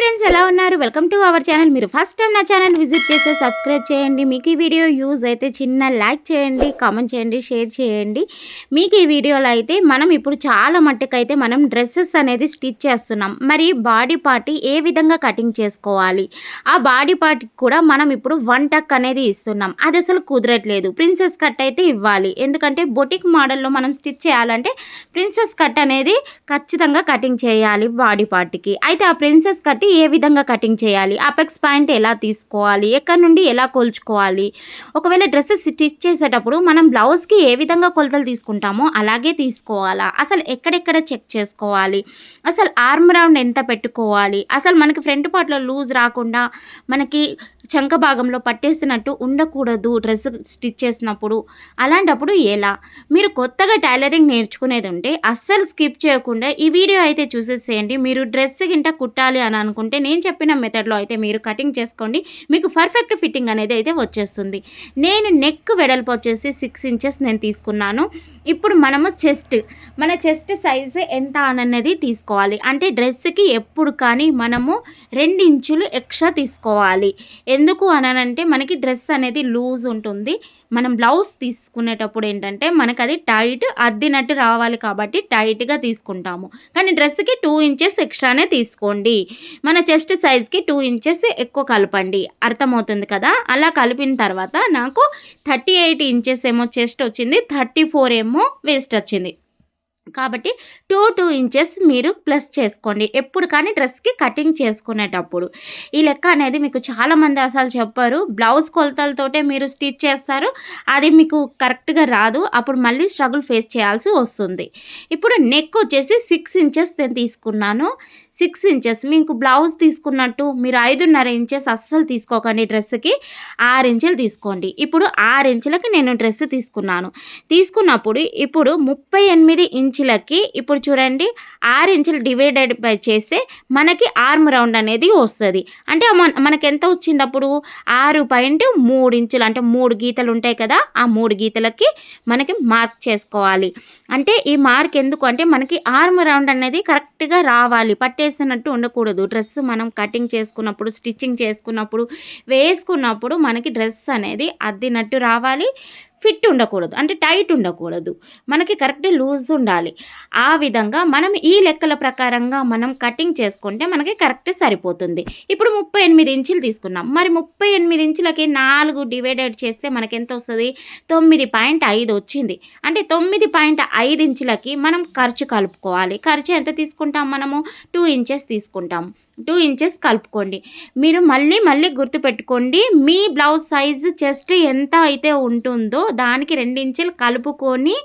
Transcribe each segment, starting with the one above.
Friends ఎలా ఉన్నారు? Welcome to our channel మీరు ఫస్ట్ టైం నా ఛానల్ విజిట్ చేస్తే సబ్స్క్రైబ్ చేయండి. మీకు ఈ వీడియో యూజ్ అయితే చిన్న లైక్ చేయండి కామెంట్ చేయండి షేర్ చేయండి. మీకు ఈ వీడియోలో అయితే మనం ఇప్పుడు చాలా మట్టుకైతే మనం డ్రెస్సెస్ అనేది స్టిచ్ చేస్తున్నాం. మరి బాడీ పార్ట్ ఏ విధంగా కటింగ్ చేసుకోవాలి? ఆ బాడీ పార్టీకి కూడా మనం ఇప్పుడు వన్ టక్ అనేది ఇస్తున్నాం. అది అసలు కుదరట్లేదు. ప్రిన్సెస్ కట్ అయితే ఇవ్వాలి. ఎందుకంటే బొటిక్ మోడల్లో మనం స్టిచ్ చేయాలంటే ప్రిన్సెస్ కట్ అనేది ఖచ్చితంగా కటింగ్ చేయాలి బాడీ పార్ట్కి అయితే ఆ ప్రిన్సెస్ కట్ ఏ విధంగా కటింగ్ చేయాలి? అపెక్స్ పాయింట్ ఎలా తీసుకోవాలి? ఎక్కడి నుండి ఎలా కొలుచుకోవాలి? ఒకవేళ డ్రెస్సెస్ స్టిచ్ చేసేటప్పుడు మనం బ్లౌజ్కి ఏ విధంగా కొలతలు తీసుకుంటామో అలాగే తీసుకోవాలా? అసలు ఎక్కడెక్కడ చెక్ చేసుకోవాలి? అసలు ఆర్మ్ రౌండ్ ఎంత పెట్టుకోవాలి? అసలు మనకి ఫ్రంట్ పార్ట్లో లూజ్ రాకుండా మనకి చంక భాగంలో పట్టేసినట్టు ఉండకూడదు డ్రెస్ స్టిచ్ చేసినప్పుడు. అలాంటప్పుడు ఎలా? మీరు కొత్తగా టైలరింగ్ నేర్చుకునేది ఉంటే అస్సలు స్కిప్ చేయకుండా ఈ వీడియో అయితే చూసేసేయండి. మీరు డ్రెస్ గింట కుట్టాలి అని అనుకుంటే నేను చెప్పిన మెథడ్లో అయితే మీరు కటింగ్ చేసుకోండి. మీకు పర్ఫెక్ట్ ఫిట్టింగ్ అనేది అయితే వచ్చేస్తుంది. నేను నెక్ వెడల్పు వచ్చేసి సిక్స్ ఇంచెస్ నేను తీసుకున్నాను. ఇప్పుడు మనము చెస్ట్ మన చెస్ట్ సైజు ఎంత అనన్నది తీసుకోవాలి. అంటే డ్రెస్కి ఎప్పుడు కానీ మనము రెండు ఇంచులు ఎక్స్ట్రా తీసుకోవాలి. ఎందుకు అనంటే మనకి డ్రెస్ అనేది లూజ్ ఉంటుంది. మనం బ్లౌజ్ తీసుకునేటప్పుడు ఏంటంటే మనకు అది టైట్ అద్దినట్టు రావాలి కాబట్టి టైట్గా తీసుకుంటాము. కానీ డ్రెస్కి టూ ఇంచెస్ ఎక్స్ట్రానే తీసుకోండి. మన చెస్ట్ సైజ్కి టూ ఇంచెస్ ఎక్కువ కలపండి. అర్థమవుతుంది కదా? అలా కలిపిన తర్వాత నాకు థర్టీ ఎయిట్ ఇంచెస్ ఏమో చెస్ట్ వచ్చింది థర్టీ ఫోర్ ఏమో వేస్ట్ వచ్చింది. కాబట్టి టూ టూ ఇంచెస్ మీరు ప్లస్ చేసుకోండి. ఎప్పుడు కానీ డ్రెస్కి కటింగ్ చేసుకునేటప్పుడు. ఈ లెక్క అనేది మీకు చాలామంది అసలు చెప్పారు. బ్లౌజ్ కొలతలతోటే మీరు స్టిచ్ చేస్తారు. అది మీకు కరెక్ట్గా రాదు. అప్పుడు మళ్ళీ స్ట్రగుల్ ఫేస్ చేయాల్సి వస్తుంది. ఇప్పుడు నెక్ వచ్చేసి సిక్స్ ఇంచెస్ నేను తీసుకున్నాను. Six inches. మీకు బ్లౌజ్ తీసుకున్నట్టు మీరు ఐదున్నర ఇంచెస్ అస్సలు తీసుకోకండి డ్రెస్కి ఆరు ఇంచులు తీసుకోండి. ఇప్పుడు ఆరు ఇంచులకి నేను డ్రెస్ తీసుకున్నాను. తీసుకున్నప్పుడు ఇప్పుడు ముప్పై ఎనిమిది ఇంచులకి ఇప్పుడు చూడండి ఆరు ఇంచులు డివైడెడ్ బై చేస్తే మనకి ఆర్మ్ రౌండ్ అనేది వస్తుంది. అంటే మనకి ఎంత వచ్చింది అప్పుడు? ఆరు పాయింట్ మూడు ఇంచులు. అంటే మూడు గీతలు ఉంటాయి కదా ఆ మూడు గీతలకి మనకి మార్క్ చేసుకోవాలి. అంటే ఈ మార్క్ ఎందుకు? అంటే మనకి ఆర్మ్ రౌండ్ అనేది కరెక్ట్గా రావాలి పట్టే చేసినట్టు ఉండకూడదు. డ్రెస్ మనం కటింగ్ చేసుకున్నప్పుడు స్టిచ్చింగ్ చేసుకున్నప్పుడు వేసుకున్నప్పుడు మనకి డ్రెస్ అనేది అద్దినట్టు రావాలి. ఫిట్ ఉండకూడదు. అంటే టైట్ ఉండకూడదు. మనకి కరెక్ట్ లూజ్ ఉండాలి. ఆ విధంగా మనం ఈ లెక్కల ప్రకారంగా మనం కటింగ్ చేసుకుంటే మనకి కరెక్ట్ సరిపోతుంది. ఇప్పుడు ముప్పై ఎనిమిది ఇంచులు తీసుకున్నాం. మరి ముప్పై ఎనిమిది ఇంచులకి నాలుగు డివైడెడ్ చేస్తే మనకి ఎంత వస్తుంది? తొమ్మిది పాయింట్ ఐదు వచ్చింది. అంటే తొమ్మిది పాయింట్ ఐదు ఇంచులకి మనం ఖర్చు కలుపుకోవాలి. ఖర్చు ఎంత తీసుకుంటాం మనము? టూ ఇంచెస్ తీసుకుంటాం. టూ ఇంచెస్ కలుపుకోండి. మీరు మళ్ళీ మళ్ళీ గుర్తుపెట్టుకోండి మీ బ్లౌజ్ సైజు చెస్ట్ ఎంత అయితే ఉంటుందో దానికి రెండించులు కలుపుకొని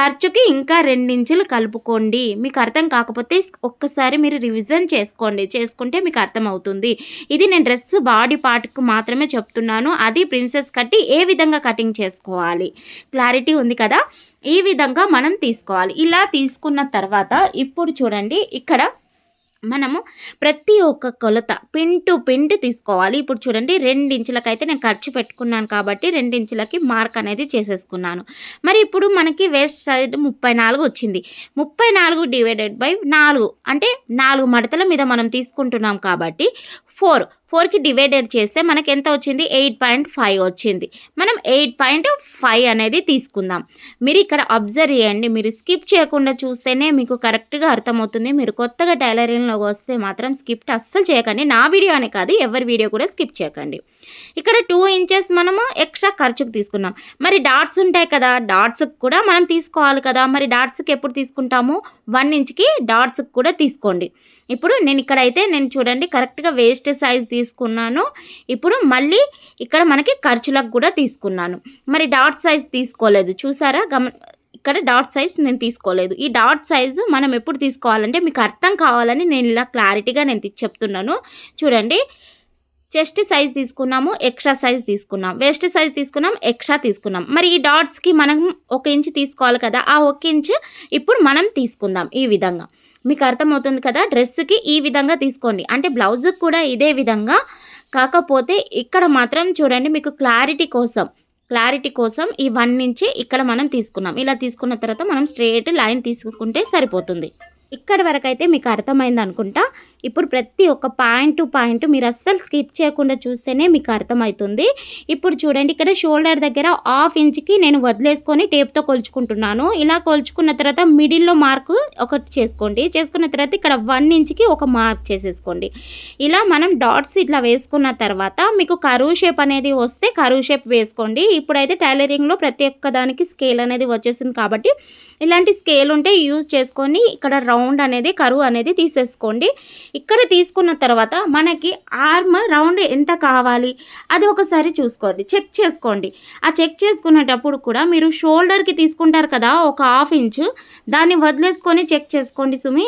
ఖర్చుకి ఇంకా రెండించులు కలుపుకోండి. మీకు అర్థం కాకపోతే ఒక్కసారి మీరు రివిజన్ చేసుకోండి. చేసుకుంటే మీకు అర్థమవుతుంది. ఇది నేను డ్రెస్ బాడీ పార్ట్కి మాత్రమే చెప్తున్నాను. అది ప్రిన్సెస్ కట్టి ఏ విధంగా కటింగ్ చేసుకోవాలి? క్లారిటీ ఉంది కదా? ఈ విధంగా మనం తీసుకోవాలి. ఇలా తీసుకున్న తర్వాత ఇప్పుడు చూడండి ఇక్కడ మనము ప్రతి ఒక్క కొలత పిన్ టు పిన్ తీసుకోవాలి. ఇప్పుడు చూడండి రెండించులకైతే నేను ఖర్చు పెట్టుకున్నాను కాబట్టి రెండించులకి మార్క్ అనేది చేసేసుకున్నాను. మరి ఇప్పుడు మనకి వేస్ట్ సైడ్ ముప్పై నాలుగు వచ్చింది. ముప్పై నాలుగు డివైడెడ్ బై నాలుగు. అంటే నాలుగు మడతల మీద మనం తీసుకుంటున్నాం కాబట్టి ఫోర్ ఫోర్కి డివైడెడ్ చేస్తే మనకి ఎంత వచ్చింది? ఎయిట్ పాయింట్ ఫైవ్ వచ్చింది. మనం ఎయిట్ పాయింట్ ఫైవ్ అనేది తీసుకుందాం. మీరు ఇక్కడ అబ్జర్వ్ చేయండి. మీరు స్కిప్ చేయకుండా చూస్తేనే మీకు కరెక్ట్గా అర్థమవుతుంది. మీరు కొత్తగా టైలరింగ్లోకి వస్తే మాత్రం స్కిప్ అస్సలు చేయకండి. నా వీడియో అనే కాదు ఎవరి వీడియో కూడా స్కిప్ చేయకండి. ఇక్కడ టూ ఇంచెస్ మనము ఎక్స్ట్రా ఖర్చుకు తీసుకున్నాం. మరి డాట్స్ ఉంటాయి కదా డాట్స్కి కూడా మనం తీసుకోవాలి కదా. మరి డాట్స్కి ఎప్పుడు తీసుకుంటాము? వన్ ఇంచ్కి డాట్స్కి కూడా తీసుకోండి. ఇప్పుడు నేను ఇక్కడైతే నేను చూడండి కరెక్ట్గా వేస్ట్ సైజ్ తీసుకున్నాను. ఇప్పుడు మళ్ళీ ఇక్కడ మనకి ఖర్చులకు కూడా తీసుకున్నాను. మరి డాట్ సైజ్ తీసుకోలేదు. చూసారా? గమ ఇక్కడ డాట్ సైజ్ నేను తీసుకోలేదు. ఈ డాట్ సైజ్ మనం ఎప్పుడు తీసుకోవాలంటే మీకు అర్థం కావాలని నేను ఇలా క్లారిటీగా నేను చెప్తున్నాను. చూడండి. చెస్ట్ సైజ్ తీసుకున్నాము ఎక్స్ట్రా సైజ్ తీసుకున్నాం. వెస్ట్ సైజ్ తీసుకున్నాం ఎక్స్ట్రా తీసుకున్నాం. మరి ఈ డాట్స్కి మనం ఒక ఇంచ్ తీసుకోవాలి కదా? ఆ ఒక ఇంచ్ ఇప్పుడు మనం తీసుకుందాం ఈ విధంగా. మీకు అర్థమవుతుంది కదా? డ్రెస్కి ఈ విధంగా తీసుకోండి. అంటే బ్లౌజ్కి కూడా ఇదే విధంగా. కాకపోతే ఇక్కడ మాత్రం చూడండి మీకు క్లారిటీ కోసం. క్లారిటీ కోసం ఈ వన్ నుంచి ఇక్కడ మనం తీసుకున్నాం. ఇలా తీసుకున్న తర్వాత మనం స్ట్రేట్ లైన్ తీసుకుంటే సరిపోతుంది. ఇక్కడి వరకు అయితే మీకు అర్థమైంది అనుకుంటా. ఇప్పుడు ప్రతి ఒక్క పాయింట్ పాయింట్ మీరు అస్సలు స్కిప్ చేయకుండా చూస్తేనే మీకు అర్థమవుతుంది. ఇప్పుడు చూడండి ఇక్కడ షోల్డర్ దగ్గర హాఫ్ ఇంచ్కి నేను వదిలేసుకొని టేప్తో కొలుచుకుంటున్నాను. ఇలా కొలుచుకున్న తర్వాత మిడిల్లో మార్కు ఒకటి చేసుకోండి. చేసుకున్న తర్వాత ఇక్కడ వన్ ఇంచ్కి ఒక మార్క్ చేసేసుకోండి. ఇలా మనం డాట్స్ ఇట్లా వేసుకున్న తర్వాత మీకు కరువు షేప్ అనేది వస్తే కరువు షేప్ వేసుకోండి. ఇప్పుడైతే టైలరింగ్లో ప్రతి ఒక్క దానికి స్కేల్ అనేది వచ్చేసింది కాబట్టి ఇలాంటి స్కేల్ ఉంటే యూజ్ చేసుకొని ఇక్కడ రౌండ్ రౌండ్ అనేది కరువు అనేది తీసేసుకోండి. ఇక్కడ తీసుకున్న తర్వాత మనకి ఆర్మ్ రౌండ్ ఎంత కావాలి అది ఒకసారి చూసుకోండి. చెక్ చేసుకోండి. ఆ చెక్ చేసుకునేటప్పుడు కూడా మీరు షోల్డర్కి తీసుకుంటారు కదా ఒక హాఫ్ ఇంచ్ దాన్ని వదిలేసుకొని చెక్ చేసుకోండి సుమి.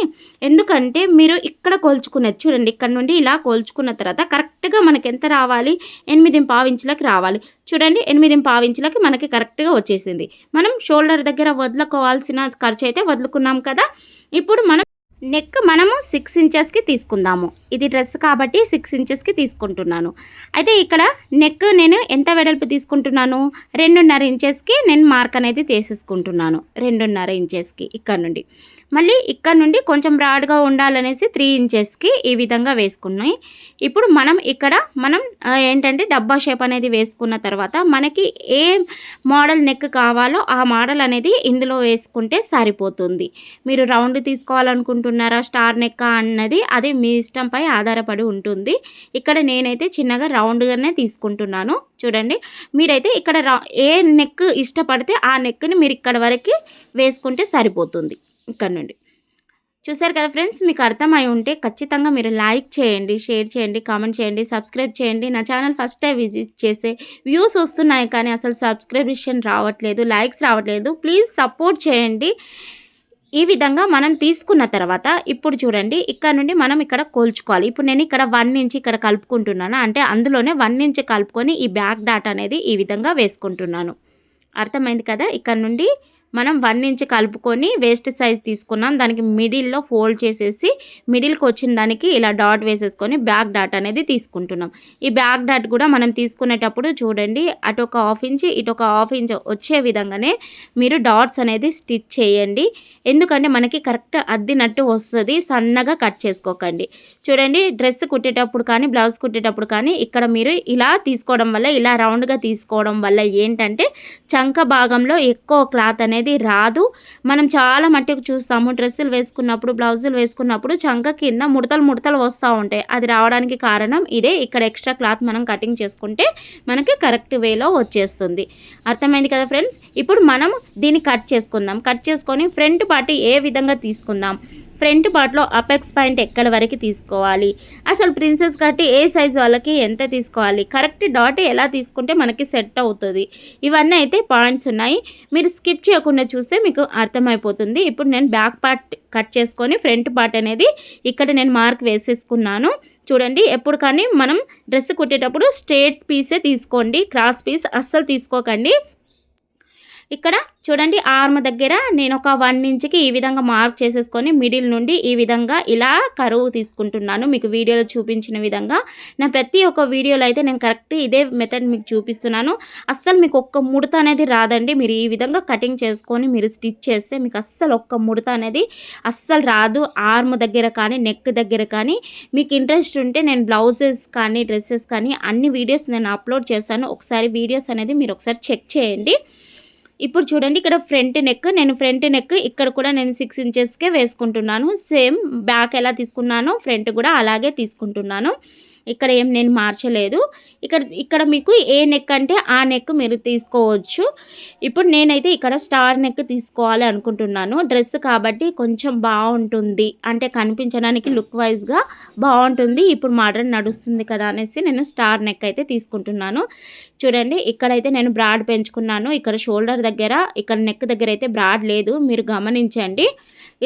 ఎందుకంటే మీరు ఇక్కడ కొలుచుకున్నది చూడండి ఇక్కడ నుండి ఇలా కొలుచుకున్న తర్వాత కరెక్ట్గా మనకి ఎంత రావాలి ఎనిమిది పావించులకి రావాలి. చూడండి ఎనిమిది పావించులకి మనకి కరెక్ట్గా వచ్చేసింది. మనం షోల్డర్ దగ్గర వదులుకోవాల్సిన ఖర్చు అయితే వదులుకున్నాం కదా ఇప్పుడు మనం నెక్ మనము సిక్స్ ఇంచెస్కి తీసుకుందాము. ఇది డ్రెస్ కాబట్టి సిక్స్ ఇంచెస్కి తీసుకుంటున్నాను. అయితే ఇక్కడ నెక్ నేను ఎంత వెడల్పు తీసుకుంటున్నాను? రెండున్నర ఇంచెస్కి నేను మార్క్ అనేది తీసేసుకుంటున్నాను. రెండున్నర ఇంచెస్కి ఇక్కడ నుండి. మళ్ళీ ఇక్కడ నుండి కొంచెం బ్రాడ్గా ఉండాలనేసి త్రీ ఇంచెస్కి ఈ విధంగా వేసుకున్నాయి. ఇప్పుడు మనం ఇక్కడ మనం ఏంటంటే డబ్బా షేప్ అనేది వేసుకున్న తర్వాత మనకి ఏ మోడల్ నెక్ కావాలో ఆ మోడల్ అనేది ఇందులో వేసుకుంటే సరిపోతుంది. మీరు రౌండ్ తీసుకోవాలనుకుంటున్నారు స్టార్ నెక్ అన్నది అది మీ ఇష్టంపై ఆధారపడి ఉంటుంది. ఇక్కడ నేనైతే చిన్నగా రౌండ్గానే తీసుకుంటున్నాను. చూడండి. మీరైతే ఇక్కడ ఏ నెక్ ఇష్టపడితే ఆ నెక్ని మీరు ఇక్కడ వరకు వేసుకుంటే సరిపోతుంది. ఇక్కడ నుండి. చూసారు కదా ఫ్రెండ్స్? మీకు అర్థమై ఉంటే ఖచ్చితంగా మీరు లైక్ చేయండి షేర్ చేయండి కామెంట్ చేయండి సబ్స్క్రైబ్ చేయండి. నా ఛానల్ ఫస్ట్ టైం విజిట్ చేసే వ్యూస్ వస్తున్నాయి కానీ అసలు సబ్స్క్రిప్షన్ రావట్లేదు లైక్స్ రావట్లేదు. ప్లీజ్ సపోర్ట్ చేయండి. ఈ విధంగా మనం తీసుకున్న తర్వాత ఇప్పుడు చూడండి ఇక్కడ నుండి మనం ఇక్కడ కోల్చుకోవాలి. ఇప్పుడు నేను ఇక్కడ వన్ ఇంచ్ ఇక్కడ కలుపుకుంటున్నాను. అంటే అందులోనే వన్ ఇంచ్ కలుపుకొని ఈ బ్యాక్ డాట్ అనేది ఈ విధంగా వేసుకుంటున్నాను. అర్థమైంది కదా? ఇక్కడ నుండి మనం వన్ ఇంచ్ కలుపుకొని వేస్ట్ సైజ్ తీసుకున్నాం. దానికి మిడిల్లో ఫోల్డ్ చేసేసి మిడిల్కి వచ్చిన దానికి ఇలా డాట్ వేసేసుకొని బ్యాక్ డాట్ అనేది తీసుకుంటున్నాం. ఈ బ్యాక్ డాట్ కూడా మనం తీసుకునేటప్పుడు చూడండి అటు ఒక హాఫ్ ఇంచ్ ఇటు ఒక హాఫ్ ఇంచ్ వచ్చే విధంగానే మీరు డాట్స్ అనేది స్టిచ్ చేయండి. ఎందుకంటే మనకి కరెక్ట్ అద్దినట్టు వస్తుంది సన్నగా కట్ చేసుకోకండి. చూడండి డ్రెస్ కుట్టేటప్పుడు కానీ బ్లౌజ్ కుట్టేటప్పుడు కానీ ఇక్కడ మీరు ఇలా తీసుకోవడం వల్ల ఇలా రౌండ్గా తీసుకోవడం వల్ల ఏంటంటే చంక భాగంలో ఎక్కువ క్లాత్ అనేది రాదు. మనం చాలా మట్టుకు చూస్తాము. డ్రెస్సులు వేసుకున్నప్పుడు బ్లౌజులు వేసుకున్నప్పుడు చంక కింద ముడతలు ముడతలు వస్తూ ఉంటాయి. అది రావడానికి కారణం ఇదే. ఇక్కడ ఎక్స్ట్రా క్లాత్ మనం కటింగ్ చేసుకుంటే మనకి కరెక్ట్ వేలో వచ్చేస్తుంది. అర్థమైంది కదా ఫ్రెండ్స్? ఇప్పుడు మనం దీన్ని కట్ చేసుకుందాం. కట్ చేసుకొని ఫ్రంట్ పార్టీ ఏ విధంగా తీసుకుందాం? ఫ్రంట్ పార్ట్లో అపెక్స్ పాయింట్ ఎక్కడ వరకు తీసుకోవాలి? అసలు ప్రిన్సెస్ కట్టి ఏ సైజ్ వాళ్ళకి ఎంత తీసుకోవాలి? కరెక్ట్ డాట్ ఎలా తీసుకుంటే మనకి సెట్ అవుతుంది? ఇవన్నీ అయితే పాయింట్స్ ఉన్నాయి. మీరు స్కిప్ చేయకుండా చూస్తే మీకు అర్థమైపోతుంది. ఇప్పుడు నేను బ్యాక్ పార్ట్ కట్ చేసుకొని ఫ్రంట్ పార్ట్ అనేది ఇక్కడ నేను మార్క్ వేసేసుకున్నాను. చూడండి ఎప్పుడు కానీ మనం డ్రెస్ కుట్టేటప్పుడు స్ట్రేట్ పీసే తీసుకోండి. క్రాస్ పీస్ అస్సలు తీసుకోకండి. ఇక్కడ చూడండి ఆర్మ్ దగ్గర నేను ఒక వన్ ఇంచ్కి ఈ విధంగా మార్క్ చేసేసుకొని మిడిల్ నుండి ఈ విధంగా ఇలా కరువు తీసుకుంటున్నాను. మీకు వీడియోలో చూపించిన విధంగా. నా ప్రతి ఒక్క వీడియోలో అయితే నేను కరెక్ట్ ఇదే మెథడ్ మీకు చూపిస్తున్నాను. అస్సలు మీకు ఒక్క ముడత అనేది రాదండి. మీరు ఈ విధంగా కటింగ్ చేసుకొని మీరు స్టిచ్ చేస్తే మీకు అస్సలు ఒక్క ముడత అనేది అస్సలు రాదు. ఆర్మ్ దగ్గర కానీ నెక్ దగ్గర కానీ. మీకు ఇంట్రెస్ట్ ఉంటే నేను బ్లౌజెస్ కానీ డ్రెస్సెస్ కానీ అన్ని వీడియోస్ నేను అప్లోడ్ చేశాను ఒకసారి వీడియోస్ అనేది మీరు ఒకసారి చెక్ చేయండి. ఇప్పుడు చూడండి ఇక్కడ ఫ్రంట్ నెక్ నేను ఫ్రంట్ నెక్ ఇక్కడ కూడా నేను సిక్స్ ఇంచెస్కే వేసుకుంటున్నాను. సేమ్ బ్యాక్ ఎలా తీసుకున్నానో ఫ్రంట్ కూడా అలాగే తీసుకుంటున్నాను. ఇక్కడ ఏం నేను మార్చలేదు. ఇక్కడ ఇక్కడ మీకు ఏ నెక్ అంటే ఆ నెక్ మీరు తీసుకోవచ్చు. ఇప్పుడు నేనైతే ఇక్కడ స్టార్ నెక్ తీసుకోవాలి అనుకుంటున్నాను. డ్రెస్ కాబట్టి కొంచెం బాగుంటుంది. అంటే కనిపించడానికి లుక్ వైజ్గా బాగుంటుంది. ఇప్పుడు మోడర్న్ నడుస్తుంది కదా అనేసి నేను స్టార్ నెక్ అయితే తీసుకుంటున్నాను. చూడండి ఇక్కడైతే నేను బ్రాడ్ పెంచుకున్నాను. ఇక్కడ షోల్డర్ దగ్గర ఇక్కడ నెక్ దగ్గర అయితే బ్రాడ్ లేదు. మీరు గమనించండి.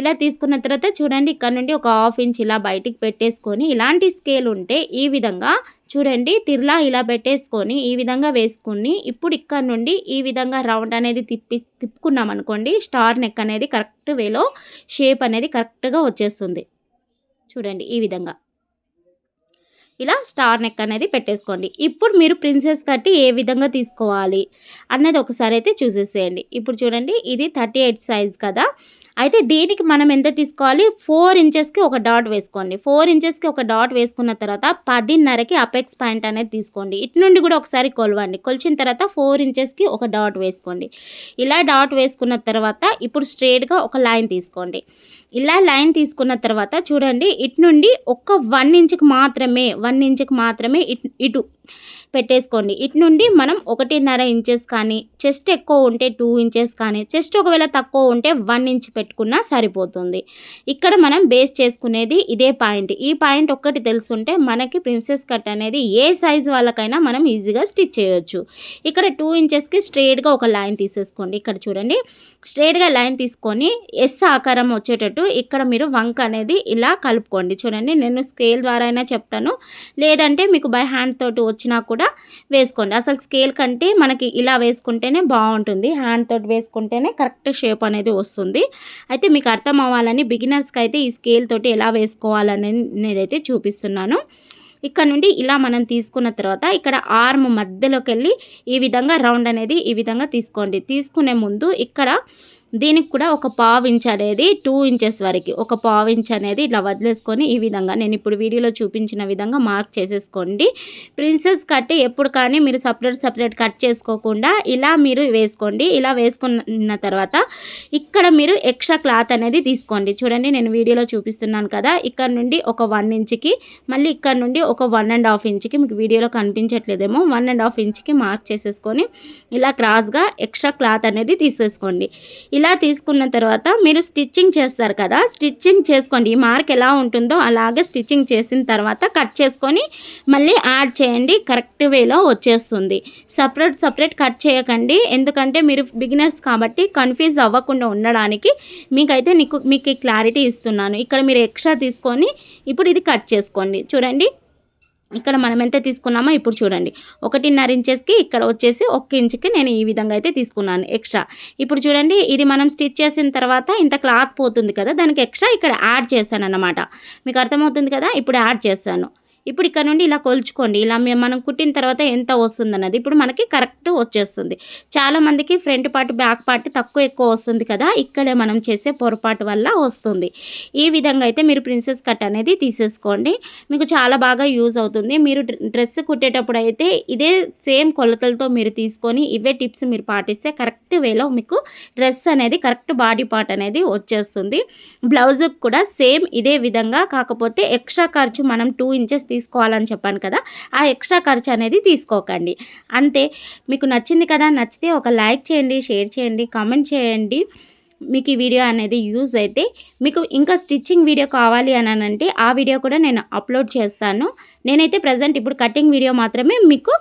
ఇలా తీసుకున్న తర్వాత చూడండి ఇక్కడ నుండి ఒక హాఫ్ ఇంచ్ ఇలా బయటికి పెట్టేసుకొని ఇలాంటి స్కేల్ ఉంటే ఈ విధంగా చూడండి తిర్లా ఇలా పెట్టేసుకొని ఈ విధంగా వేసుకుని ఇప్పుడు ఇక్కడ నుండి ఈ విధంగా రౌండ్ అనేది తిప్పి తిప్పుకున్నాం అనుకోండి స్టార్ నెక్ అనేది కరెక్ట్ వేలో షేప్ అనేది కరెక్ట్గా వచ్చేస్తుంది. చూడండి ఈ విధంగా. ఇలా స్టార్ నెక్ అనేది పెట్టేసుకోండి. ఇప్పుడు మీరు ప్రిన్సెస్ కట్టి ఏ విధంగా తీసుకోవాలి అన్నది ఒకసారి అయితే చూసేసేయండి. ఇప్పుడు చూడండి ఇది థర్టీ ఎయిట్ సైజ్ కదా. అయితే దీనికి మనం ఎంత తీసుకోవాలి? ఫోర్ ఇంచెస్కి ఒక డాట్ వేసుకోండి. ఫోర్ ఇంచెస్కి ఒక డాట్ వేసుకున్న తర్వాత పదిన్నరకి అపెక్స్ పాయింట్ అనేది తీసుకోండి. ఇటు నుండి కూడా ఒకసారి కొలవండి. కొలిచిన తర్వాత ఫోర్ ఇంచెస్కి ఒక డాట్ వేసుకోండి. ఇలా డాట్ వేసుకున్న తర్వాత ఇప్పుడు స్ట్రేట్గా ఒక లైన్ తీసుకోండి. ఇలా లైన్ తీసుకున్న తర్వాత చూడండి ఇటు నుండి ఒక్క వన్ ఇంచ్కి మాత్రమే వన్ ఇంచ్కి మాత్రమే ఇటు ఇటు పెట్టేసుకోండి. ఇటు నుండి మనం ఒకటిన్నర ఇంచెస్ కానీ చెస్ట్ ఎక్కువ ఉంటే టూ ఇంచెస్ కానీ చెస్ట్ ఒకవేళ తక్కువ ఉంటే వన్ ఇంచ్ పెట్టుకున్నా సరిపోతుంది. ఇక్కడ మనం బేస్ చేసుకునేది ఇదే పాయింట్ ఈ పాయింట్ ఒక్కటి తెలుసుంటే మనకి ప్రిన్సెస్ కట్ అనేది ఏ సైజ్ వాళ్ళకైనా మనం ఈజీగా స్టిచ్ చేయొచ్చు. ఇక్కడ టూ ఇంచెస్కి స్ట్రేట్గా ఒక లైన్ తీసేసుకోండి. ఇక్కడ చూడండి. స్ట్రేట్గా లైన్ తీసుకొని ఎస్ ఆకారం వచ్చేటట్టు ఇక్కడ మీరు వంక అనేది ఇలా కలుపుకోండి. చూడండి నేను స్కేల్ ద్వారా అయినా చెప్తాను. లేదంటే మీకు బై హ్యాండ్ తోటి వచ్చినా కూడా వేసుకోండి. అసలు స్కేల్ కంటే మనకి ఇలా వేసుకుంటేనే బాగుంటుంది. హ్యాండ్ తోటి వేసుకుంటేనే కరెక్ట్ షేప్ అనేది వస్తుంది. అయితే మీకు అర్థం అవ్వాలని బిగినర్స్కి అయితే ఈ స్కేల్ తోటి ఎలా వేసుకోవాలనేది అయితే చూపిస్తున్నాను. ఇక్కడ నుండి ఇలా మనం తీసుకున్న తర్వాత ఇక్కడ ఆర్మ్ మధ్యలోకి వెళ్ళి ఈ విధంగా రౌండ్ అనేది ఈ విధంగా తీసుకోండి. తీసుకునే ముందు ఇక్కడ దీనికి కూడా ఒక పావు ఇంచ్ అనేది టూ ఇంచెస్ వరకు ఒక పావు ఇంచ్ అనేది ఇట్లా వదిలేసుకొని ఈ విధంగా నేను ఇప్పుడు వీడియోలో చూపించిన విధంగా మార్క్ చేసేసుకోండి. ప్రిన్సెస్ కట్ ఎప్పుడు కానీ మీరు సపరేట్ సపరేట్ కట్ చేసుకోకుండా ఇలా మీరు వేసుకోండి. ఇలా వేసుకున్న తర్వాత ఇక్కడ మీరు ఎక్స్ట్రా క్లాత్ అనేది తీసుకోండి. చూడండి నేను వీడియోలో చూపిస్తున్నాను కదా ఇక్కడ నుండి ఒక వన్ ఇంచ్కి మళ్ళీ ఇక్కడ నుండి ఒక వన్ అండ్ హాఫ్ ఇంచ్కి మీకు వీడియోలో కనిపించట్లేదేమో వన్ అండ్ హాఫ్ ఇంచ్కి మార్క్ చేసేసుకొని ఇలా క్రాస్గా ఎక్స్ట్రా క్లాత్ అనేది తీసేసుకోండి. ఇలా తీసుకున్న తర్వాత మీరు స్టిచ్చింగ్ చేస్తారు కదా స్టిచ్చింగ్ చేసుకోండి. ఈ మార్క్ ఎలా ఉంటుందో అలాగే స్టిచ్చింగ్ చేసిన తర్వాత కట్ చేసుకొని మళ్ళీ యాడ్ చేయండి. కరెక్ట్ వేలో వచ్చేస్తుంది. సపరేట్ సపరేట్ కట్ చేయకండి. ఎందుకంటే మీరు బిగినర్స్ కాబట్టి కన్ఫ్యూజ్ అవ్వకుండా ఉండడానికి మీకైతే నీకు మీకు క్లారిటీ ఇస్తున్నాను. ఇక్కడ మీరు ఎక్స్ట్రా తీసుకొని ఇప్పుడు ఇది కట్ చేసుకోండి. చూడండి. ఇక్కడ మనం ఎంత తీసుకున్నామో ఇప్పుడు చూడండి. ఒకటిన్నర ఇంచెస్కి ఇక్కడ వచ్చేసి ఒక్క ఇంచుకి నేను ఈ విధంగా అయితే తీసుకున్నాను ఎక్స్ట్రా. ఇప్పుడు చూడండి ఇది మనం స్టిచ్ చేసిన తర్వాత ఇంత క్లాత్ పోతుంది కదా దానికి ఎక్స్ట్రా ఇక్కడ యాడ్ చేశాను అన్నమాట మీకు అర్థమవుతుంది కదా? ఇప్పుడు యాడ్ చేస్తాను ఇప్పుడు ఇక్కడ నుండి ఇలా కొలుచుకోండి. ఇలా మనం కుట్టిన తర్వాత ఎంత వస్తుంది అన్నది ఇప్పుడు మనకి కరెక్ట్ వచ్చేస్తుంది. చాలా మందికి ఫ్రంట్ పార్ట్ బ్యాక్ పార్ట్ తక్కువ ఎక్కువ వస్తుంది కదా ఇక్కడే మనం చేసే పొరపాటు వల్ల వస్తుంది. ఈ విధంగా అయితే మీరు ప్రిన్సెస్ కట్ అనేది తీసేసుకోండి. మీకు చాలా బాగా యూజ్ అవుతుంది. మీరు డ్రెస్ కుట్టేటప్పుడు అయితే ఇదే సేమ్ కొలతలతో మీరు తీసుకొని ఇవే టిప్స్ మీరు పాటిస్తే కరెక్ట్ వేలో మీకు డ్రెస్ అనేది కరెక్ట్ బాడీ పార్ట్ అనేది వచ్చేస్తుంది. బ్లౌజ్కి కూడా సేమ్ ఇదే విధంగా కాకపోతే ఎక్స్ట్రా ఖర్చు మనం టూ ఇంచెస్ తీసుకోవాలని చెప్పాను కదా ఆ ఎక్స్ట్రా ఖర్చు అనేది తీసుకోకండి. అంతే మీకు నచ్చింది కదా నచ్చితే ఒక లైక్ చేయండి షేర్ చేయండి కామెంట్ చేయండి. మీకు ఈ వీడియో అనేది యూజ్ అయితే మీకు ఇంకా స్టిచ్చింగ్ వీడియో కావాలి అని అంటే ఆ వీడియో కూడా నేను అప్లోడ్ చేస్తాను. నేనైతే ప్రజెంట్ ఇప్పుడు కటింగ్ వీడియో మాత్రమే మీకు